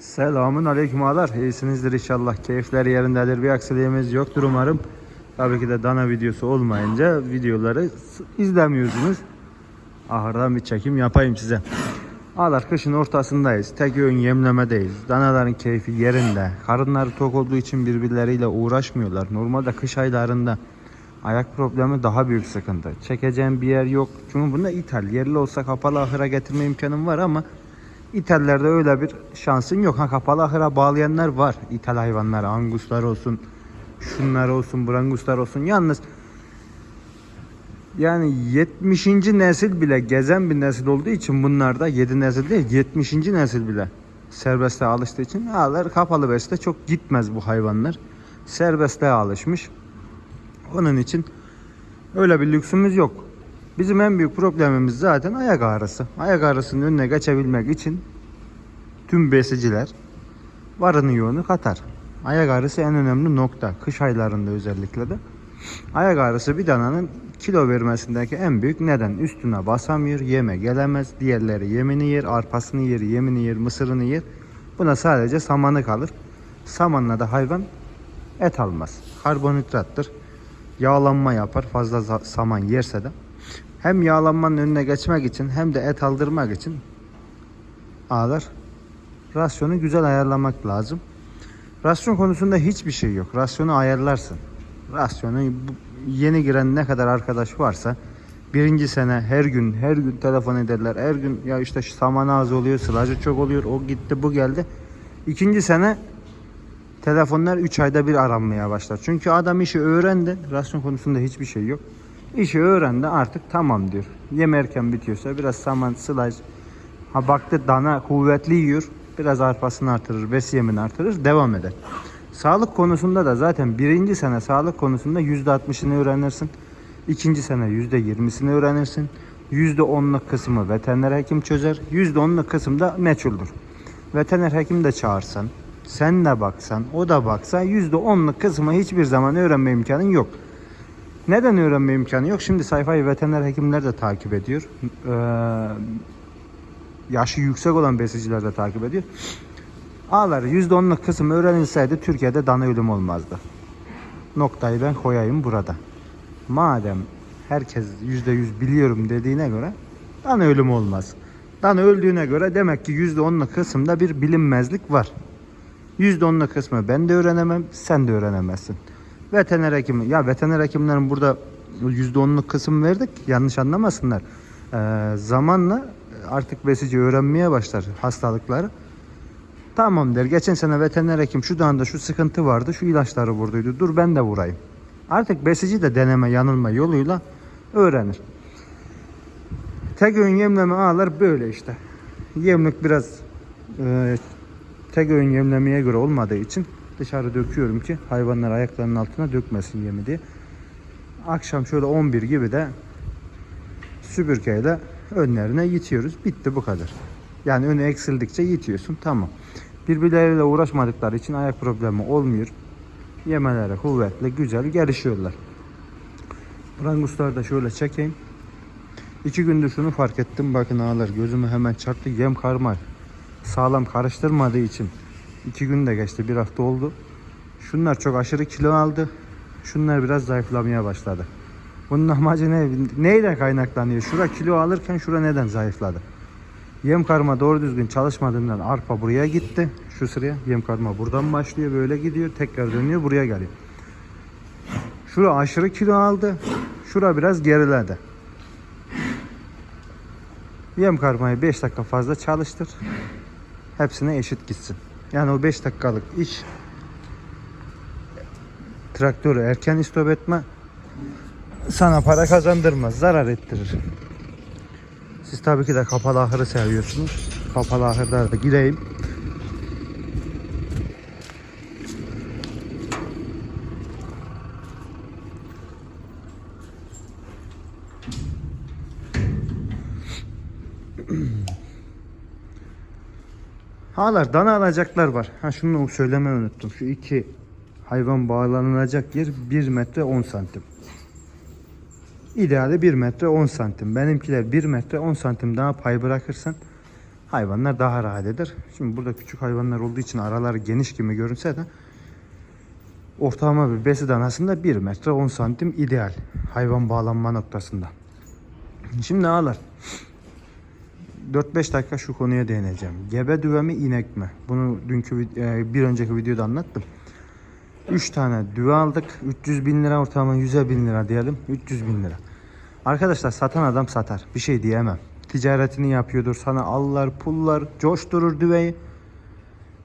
Selamun aleyküm ağalar. İyisinizdir inşallah. Keyifler yerindedir. Bir aksiliğimiz yoktur umarım. Tabii ki de dana videosu olmayınca videoları izlemiyorsunuz. Ahırdan bir çekim yapayım size. Ağalar kışın ortasındayız. Tek öğün yemlemedeyiz. Danaların keyfi yerinde. Karınları tok olduğu için birbirleriyle uğraşmıyorlar. Normalde kış aylarında ayak problemi daha büyük sıkıntı. Çekeceğim bir yer yok. Çünkü bunda ithal. Yerli olsa kapalı ahıra getirme imkanım var ama İthallerde öyle bir şansın yok. Ha kapalı ahıra bağlayanlar var. İthal hayvanlar, anguslar olsun, şunlar olsun, branguslar olsun. Yalnız yani 70. nesil bile gezen bir nesil olduğu için bunlarda 7 nesil değil 70. nesil bile serbestliğe alıştığı için ağlar kapalı besle çok gitmez bu hayvanlar. Serbestliğe alışmış. Onun için öyle bir lüksümüz yok. Bizim en büyük problemimiz zaten ayak ağrısı. Ayak ağrısının önüne geçebilmek için tüm besiciler varını yoğunu katar. Ayak ağrısı en önemli nokta. Kış aylarında özellikle de. Ayak ağrısı bir dananın kilo vermesindeki en büyük neden. Üstüne basamıyor, yeme gelemez. Diğerleri yemini yer, arpasını yer, yemini yer, mısırını yer. Buna sadece samanı kalır. Samanla da hayvan et almaz. Karbonhidrattır. Yağlanma yapar fazla saman yerse de. Hem yağlanmanın önüne geçmek için hem de et aldırmak için ağlar rasyonu güzel ayarlamak lazım. Rasyon konusunda hiçbir şey yok. Rasyonu ayarlarsın. Rasyonu yeni giren ne kadar arkadaş varsa birinci sene her gün her gün telefon ederler. Her gün ya işte saman az oluyor, sılacı çok oluyor. O gitti, bu geldi. İkinci sene telefonlar 3 ayda bir aranmaya başlar. Çünkü adam işi öğrendi. Rasyon konusunda hiçbir şey yok. İşi öğrendi artık tamam diyor. Yem erken bitiyorsa biraz saman, sılaj. Ha baktı dana kuvvetli yiyor. Biraz arpasını artırır, besi yemini artırır, devam eder. Sağlık konusunda da zaten birinci sene sağlık konusunda %60'ını öğrenirsin. İkinci sene %20'sini öğrenirsin. %10'luk kısmı veteriner hekim çözer. %10'luk kısım da meçhuldür. Veteriner hekim de çağırsan, sen de baksan, o da baksa %10'luk kısmı hiçbir zaman öğrenme imkanın yok. Neden öğrenme imkanı yok? Şimdi sayfayı veteriner hekimler de takip ediyor. Ee, yaşı yüksek olan besiciler de takip ediyor. Ağları %10'luk kısım öğrenilseydi Türkiye'de dana ölüm olmazdı. Noktayı ben koyayım burada. Madem herkes %100 biliyorum dediğine göre dana ölüm olmaz. Dana öldüğüne göre demek ki %10'luk kısımda bir bilinmezlik var. %10'luk kısmı ben de öğrenemem, sen de öğrenemezsin. Veteriner hekimi, ya veteriner hekimlerin burada %10'luk kısım verdik, yanlış anlamasınlar. Ee, zamanla artık besici öğrenmeye başlar hastalıkları. Tamam der. Geçen sene veteriner hekim şu anda şu sıkıntı vardı. Şu ilaçları vurduydu. Dur ben de vurayım. Artık besici de deneme yanılma yoluyla öğrenir. Tek öğün yemleme ağlar böyle işte. Yemlik biraz e, tek öğün yemlemeye göre olmadığı için dışarı döküyorum ki hayvanlar ayaklarının altına dökmesin yemi diye. Akşam şöyle 11 gibi de süpürgeyle önlerine yitiyoruz. Bitti bu kadar. Yani önü eksildikçe yitiyorsun tamam. Birbirleriyle uğraşmadıkları için ayak problemi olmuyor. Yemeleri kuvvetli, güzel gelişiyorlar. Brangusları da şöyle çekeyim. İki gündür şunu fark ettim. Bakın ağlar gözümü hemen çarptı. Yem karma sağlam karıştırmadığı için iki gün de geçti. Bir hafta oldu. Şunlar çok aşırı kilo aldı. Şunlar biraz zayıflamaya başladı. Bunun amacı ne? Neyle kaynaklanıyor? Şura kilo alırken şura neden zayıfladı? Yem karma doğru düzgün çalışmadığından arpa buraya gitti. Şu sıraya yem karma buradan başlıyor böyle gidiyor. Tekrar dönüyor buraya geliyor. Şura aşırı kilo aldı. Şura biraz geriledi. Yem karmayı 5 dakika fazla çalıştır. Hepsine eşit gitsin. Yani o 5 dakikalık iş traktörü erken istop etme sana para kazandırmaz, zarar ettirir. Siz tabii ki de kapalı ahırı seviyorsunuz. Kapalı ahırda da gireyim. Hala dana alacaklar var. Ha şunu söylemeyi unuttum. Şu iki hayvan bağlanılacak yer 1 metre 10 santim. İdeali 1 metre 10 santim. Benimkiler 1 metre 10 santim daha pay bırakırsan hayvanlar daha rahat eder. Şimdi burada küçük hayvanlar olduğu için araları geniş gibi görünse de ortalama bir besi danasında 1 metre 10 santim ideal hayvan bağlanma noktasında. Şimdi ağlar. 4-5 dakika şu konuya değineceğim. Gebe düve mi inek mi? Bunu dünkü e, bir önceki videoda anlattım. 3 tane düve aldık. 300 bin lira ortalama 100'e bin lira diyelim. 300 bin lira. Arkadaşlar satan adam satar. Bir şey diyemem. Ticaretini yapıyordur. Sana allar pullar coşturur düveyi.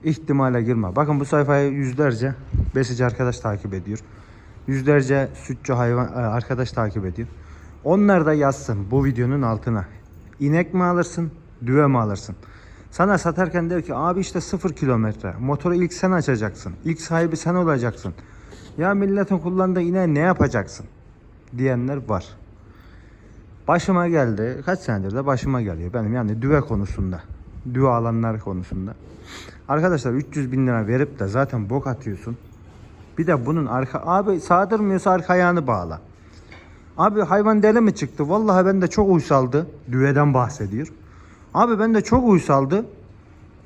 İhtimale girme. Bakın bu sayfayı yüzlerce besici arkadaş takip ediyor. Yüzlerce sütçü hayvan e, arkadaş takip ediyor. Onlar da yazsın bu videonun altına. İnek mi alırsın, düve mi alırsın? Sana satarken der ki abi işte sıfır kilometre. Motoru ilk sen açacaksın. İlk sahibi sen olacaksın. Ya milletin kullandığı ineği ne yapacaksın? Diyenler var. Başıma geldi. Kaç senedir de başıma geliyor. Benim yani düve konusunda. Düve alanlar konusunda. Arkadaşlar 300 bin lira verip de zaten bok atıyorsun. Bir de bunun arka... Abi sağdırmıyorsa arka ayağını bağla. Abi hayvan deli mi çıktı? Vallahi ben de çok uysaldı. Düveden bahsediyor. Abi ben de çok uysaldı.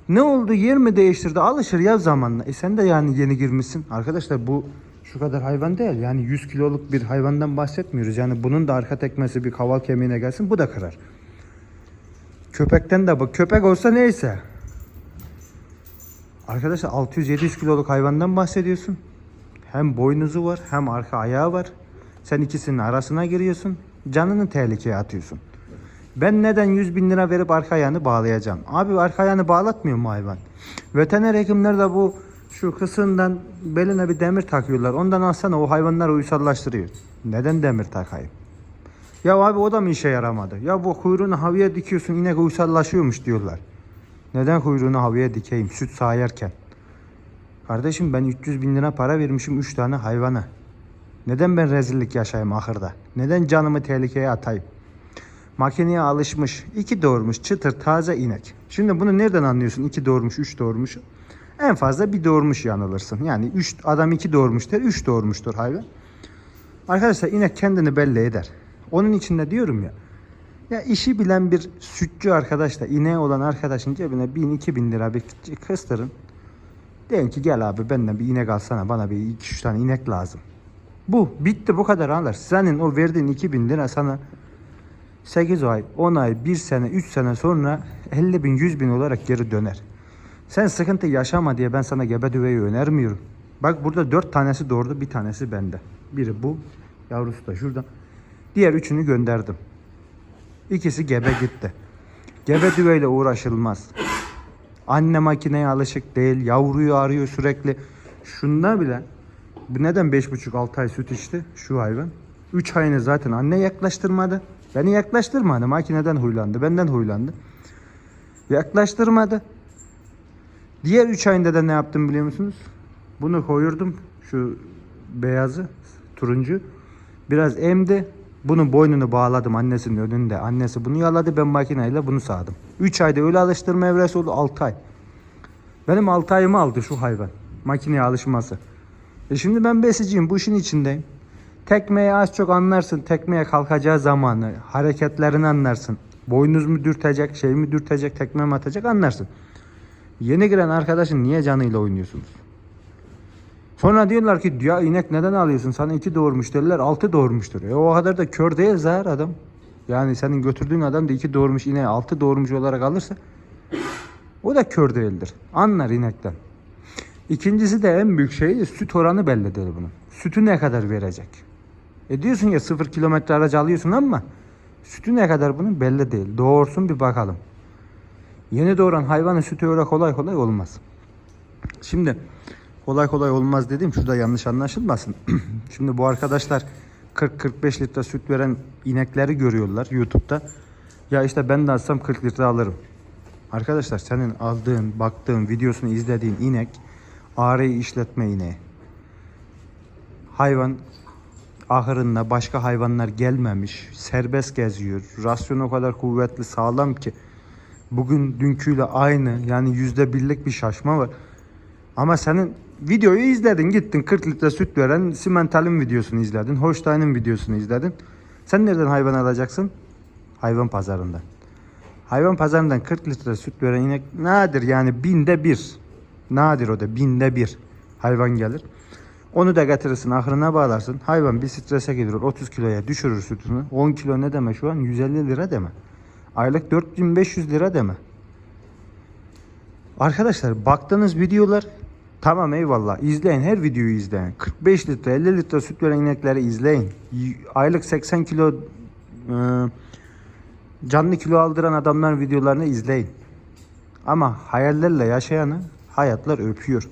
Ne oldu? Yer mi değiştirdi? Alışır ya zamanla. E sen de yani yeni girmişsin. Arkadaşlar bu şu kadar hayvan değil. Yani 100 kiloluk bir hayvandan bahsetmiyoruz. Yani bunun da arka tekmesi bir kaval kemiğine gelsin bu da kırar. Köpekten de bak. Köpek olsa neyse. Arkadaşlar 600-700 kiloluk hayvandan bahsediyorsun. Hem boynuzu var hem arka ayağı var. Sen ikisinin arasına giriyorsun. Canını tehlikeye atıyorsun. Ben neden 100 bin lira verip arka ayağını bağlayacağım? Abi arka ayağını bağlatmıyor mu hayvan? Veteriner hekimler de bu şu kısından beline bir demir takıyorlar. Ondan alsana o hayvanları uysallaştırıyor. Neden demir takayım? Ya abi o da mı işe yaramadı? Ya bu kuyruğunu havaya dikiyorsun inek uysallaşıyormuş diyorlar. Neden kuyruğunu havaya dikeyim süt sağarken? Kardeşim ben 300 bin lira para vermişim 3 tane hayvana. Neden ben rezillik yaşayayım ahırda? Neden canımı tehlikeye atayım? Makineye alışmış, iki doğurmuş, çıtır, taze inek. Şimdi bunu nereden anlıyorsun? İki doğurmuş, üç doğurmuş. En fazla bir doğurmuş yanılırsın. Yani üç, adam iki doğurmuş der, üç doğurmuştur hayvan. Arkadaşlar inek kendini belli eder. Onun için de diyorum ya. Ya işi bilen bir sütçü arkadaş da ineği olan arkadaşın cebine 1000-2000 lira bir kıstırın. Deyin ki gel abi benden bir inek alsana bana bir 2-3 tane inek lazım. Bu bitti bu kadar alır. Senin o verdiğin 2000 lira sana 8 ay, 10 ay, 1 sene, 3 sene sonra 50 bin, 100 bin olarak geri döner. Sen sıkıntı yaşama diye ben sana gebe düveyi önermiyorum. Bak burada 4 tanesi doğurdu, bir tanesi bende. Biri bu, yavrusu da şurada. Diğer üçünü gönderdim. İkisi gebe gitti. Gebe düveyle uğraşılmaz. Anne makineye alışık değil, yavruyu arıyor sürekli. Şunda bile bu neden 5,5-6 ay süt içti şu hayvan? 3 ayını zaten anne yaklaştırmadı. Beni yaklaştırmadı. Makineden huylandı. Benden huylandı. Yaklaştırmadı. Diğer 3 ayında da ne yaptım biliyor musunuz? Bunu koyurdum. Şu beyazı, turuncu. Biraz emdi. Bunun boynunu bağladım annesinin önünde. Annesi bunu yaladı. Ben makineyle bunu sağdım. 3 ayda öyle alıştırma evresi oldu. 6 ay. Benim 6 ayımı aldı şu hayvan. Makineye alışması. E şimdi ben besiciyim. Bu işin içindeyim. Tekmeye az çok anlarsın. Tekmeye kalkacağı zamanı, hareketlerini anlarsın. Boynuz mu dürtecek, şey mi dürtecek, tekme mi atacak anlarsın. Yeni giren arkadaşın niye canıyla oynuyorsunuz? Sonra diyorlar ki ya inek neden alıyorsun? Sana iki doğurmuş derler, altı doğurmuştur. E o kadar da kör değil zar adam. Yani senin götürdüğün adam da iki doğurmuş ineği altı doğurmuş olarak alırsa o da kör değildir. Anlar inekten. İkincisi de en büyük şey süt oranı belli değil bunun. Sütü ne kadar verecek? E diyorsun ya sıfır kilometre aracı alıyorsun ama sütü ne kadar bunun belli değil. Doğursun bir bakalım. Yeni doğuran hayvanın sütü öyle kolay kolay olmaz. Şimdi kolay kolay olmaz dedim şurada yanlış anlaşılmasın. Şimdi bu arkadaşlar 40-45 litre süt veren inekleri görüyorlar YouTube'da. Ya işte ben de alsam 40 litre alırım. Arkadaşlar senin aldığın, baktığın, videosunu izlediğin inek ağrıyı işletme ineği. Hayvan ahırında başka hayvanlar gelmemiş, serbest geziyor. Rasyon o kadar kuvvetli, sağlam ki. Bugün dünküyle aynı. Yani yüzde birlik bir şaşma var. Ama senin videoyu izledin, gittin 40 litre süt veren Simental'in videosunu izledin, Holstein'in videosunu izledin. Sen nereden hayvan alacaksın? Hayvan pazarından. Hayvan pazarından 40 litre süt veren inek nadir yani binde bir. Nadir o da binde bir hayvan gelir. Onu da getirirsin ahırına bağlarsın. Hayvan bir strese gelir 30 kiloya düşürür sütünü. 10 kilo ne deme şu an 150 lira deme. Aylık 4500 lira deme. Arkadaşlar baktığınız videolar tamam eyvallah izleyin her videoyu izleyin. 45 litre 50 litre süt veren inekleri izleyin. Aylık 80 kilo e, canlı kilo aldıran adamların videolarını izleyin. Ama hayallerle yaşayanı hayatlar öpüyor.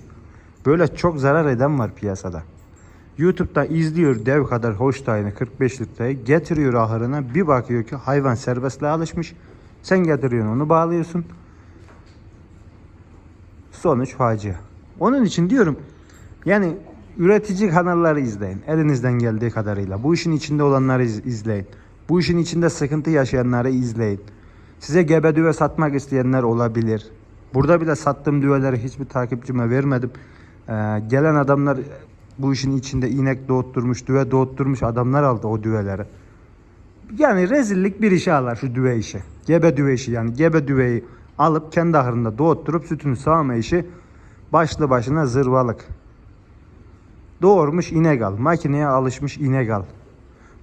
Böyle çok zarar eden var piyasada. YouTube'da izliyor dev kadar hoş tayını 45 litreye getiriyor ahırına bir bakıyor ki hayvan serbestliğe alışmış. Sen getiriyorsun onu bağlıyorsun. Sonuç facia. Onun için diyorum yani üretici kanalları izleyin. Elinizden geldiği kadarıyla. Bu işin içinde olanları iz- izleyin. Bu işin içinde sıkıntı yaşayanları izleyin. Size gebe düve satmak isteyenler olabilir. Burada bile sattığım düveleri hiçbir takipçime vermedim. Ee, gelen adamlar bu işin içinde inek doğutturmuş, düve doğutturmuş adamlar aldı o düveleri. Yani rezillik bir işe alır şu düve işi. Gebe düve işi yani gebe düveyi alıp kendi ahırında doğutturup sütünü sağma işi başlı başına zırvalık. Doğurmuş inek al. Makineye alışmış inek al.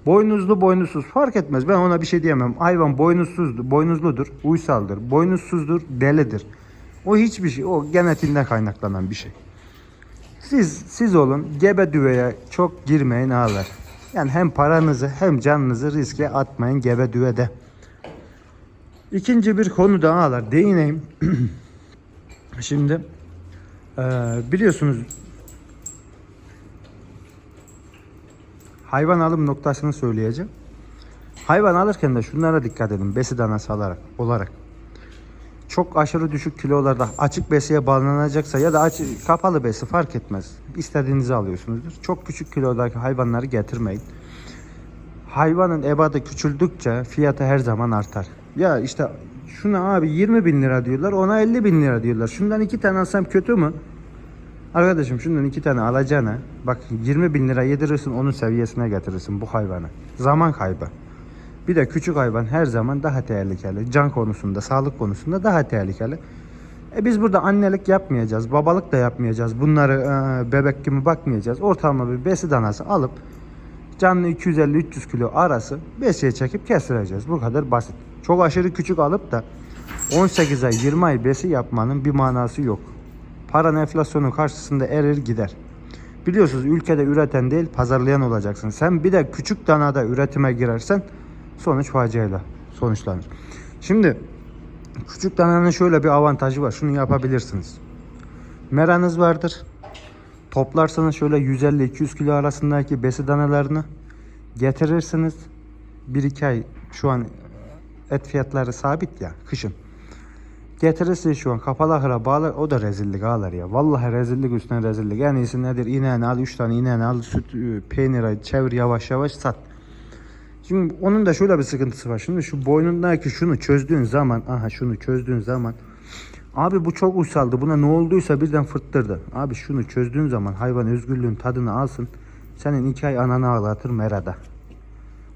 Boynuzlu boynuzsuz fark etmez. Ben ona bir şey diyemem. Hayvan boynuzsuzdur, boynuzludur, uysaldır. Boynuzsuzdur, delidir. O hiçbir şey. O genetiğinden kaynaklanan bir şey. Siz siz olun gebe düveye çok girmeyin ağlar. Yani hem paranızı hem canınızı riske atmayın gebe düvede. İkinci bir konu daha ağlar. Değineyim. Şimdi eee, biliyorsunuz hayvan alım noktasını söyleyeceğim. Hayvan alırken de şunlara dikkat edin. Besi danası alarak, olarak. Çok aşırı düşük kilolarda açık besiye bağlanacaksa ya da açık, kapalı besi fark etmez. İstediğinizi alıyorsunuzdur. Çok küçük kilodaki hayvanları getirmeyin. Hayvanın ebadı küçüldükçe fiyatı her zaman artar. Ya işte şuna abi 20 bin lira diyorlar ona 50 bin lira diyorlar. Şundan iki tane alsam kötü mü? Arkadaşım şundan iki tane alacağına bak 20 bin lira yedirirsin onun seviyesine getirirsin bu hayvanı. Zaman kaybı. Bir de küçük hayvan her zaman daha tehlikeli. Can konusunda, sağlık konusunda daha tehlikeli. E biz burada annelik yapmayacağız, babalık da yapmayacağız. Bunları e, bebek gibi bakmayacağız. Ortalama bir besi danası alıp canlı 250-300 kilo arası besiye çekip kestireceğiz. Bu kadar basit. Çok aşırı küçük alıp da 18 ay 20 ay besi yapmanın bir manası yok. Paran enflasyonun karşısında erir gider. Biliyorsunuz ülkede üreten değil pazarlayan olacaksın. Sen bir de küçük danada üretime girersen sonuç faciayla sonuçlanır. Şimdi küçük dananın şöyle bir avantajı var. Şunu yapabilirsiniz. Meranız vardır. Toplarsanız şöyle 150-200 kilo arasındaki besi danalarını getirirsiniz. 1-2 ay şu an et fiyatları sabit ya kışın. Getirirsiniz şu an kapalı ahıra bağlar o da rezillik ağlar ya. Vallahi rezillik üstüne rezillik. En iyisi nedir? İneğini al 3 tane ineğini al süt e, peyniri çevir yavaş yavaş sat. Şimdi onun da şöyle bir sıkıntısı var. Şimdi şu boynundaki şunu çözdüğün zaman, aha şunu çözdüğün zaman Abi bu çok uysaldı. Buna ne olduysa birden fırttırdı. Abi şunu çözdüğün zaman hayvan özgürlüğün tadını alsın. Senin iki ay ananı ağlatır merada.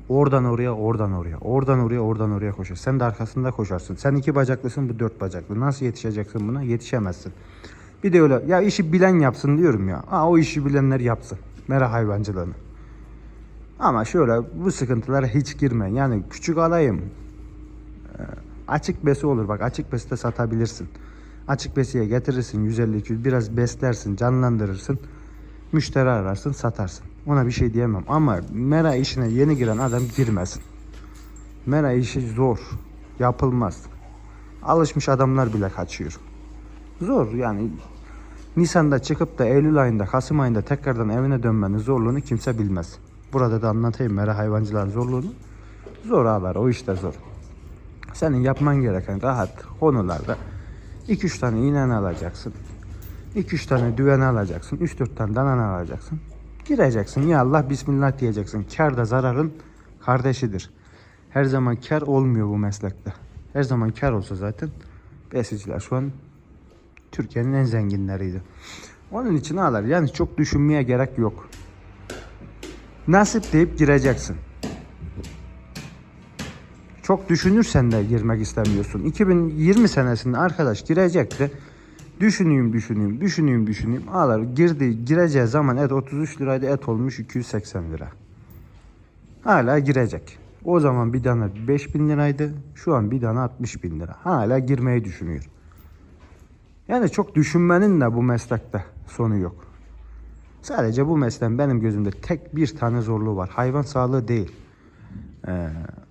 Oradan oraya, oradan oraya, oradan oraya, oradan oraya koşar. Sen de arkasında koşarsın. Sen iki bacaklısın, bu dört bacaklı. Nasıl yetişeceksin buna? Yetişemezsin. Bir de öyle, ya işi bilen yapsın diyorum ya. Aa, o işi bilenler yapsın. Mera hayvancılığını. Ama şöyle bu sıkıntılara hiç girmeyin. Yani küçük alayım. Ee, açık besi olur bak açık besi de satabilirsin. Açık besiye getirirsin 150-200 biraz beslersin canlandırırsın. Müşteri ararsın satarsın. Ona bir şey diyemem ama mera işine yeni giren adam girmesin. Mera işi zor. Yapılmaz. Alışmış adamlar bile kaçıyor. Zor yani. Nisan'da çıkıp da Eylül ayında, Kasım ayında tekrardan evine dönmenin zorluğunu kimse bilmez. Burada da anlatayım mera hayvancıların zorluğunu. Zor ağlar o işte zor. Senin yapman gereken rahat konularda 2-3 tane iğnen alacaksın. 2-3 tane düven alacaksın. 3-4 tane danan alacaksın. Gireceksin. Ya Allah bismillah diyeceksin. Kar da zararın kardeşidir. Her zaman kar olmuyor bu meslekte. Her zaman kar olsa zaten besiciler şu an Türkiye'nin en zenginleriydi. Onun için ağlar. Yani çok düşünmeye gerek yok. Nasip deyip gireceksin. çok düşünürsen de girmek istemiyorsun. 2020 senesinde arkadaş girecekti. Düşüneyim düşüneyim düşüneyim düşüneyim. Ağlar girdi gireceği zaman et 33 liraydı et olmuş 280 lira. Hala girecek. O zaman bir tane 5000 liraydı. Şu an bir tane 60 bin lira. Hala girmeyi düşünüyor. Yani çok düşünmenin de bu meslekte sonu yok. Sadece bu mesleğin benim gözümde tek bir tane zorluğu var. Hayvan sağlığı değil. Ee,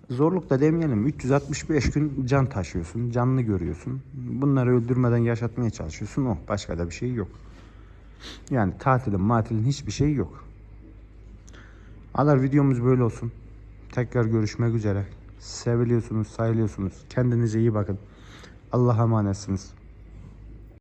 zorluk da demeyelim. 365 gün can taşıyorsun. Canlı görüyorsun. Bunları öldürmeden yaşatmaya çalışıyorsun. O. Başka da bir şey yok. Yani tatilin matilin hiçbir şey yok. Alar videomuz böyle olsun. Tekrar görüşmek üzere. Seviliyorsunuz, sayılıyorsunuz. Kendinize iyi bakın. Allah'a emanetsiniz.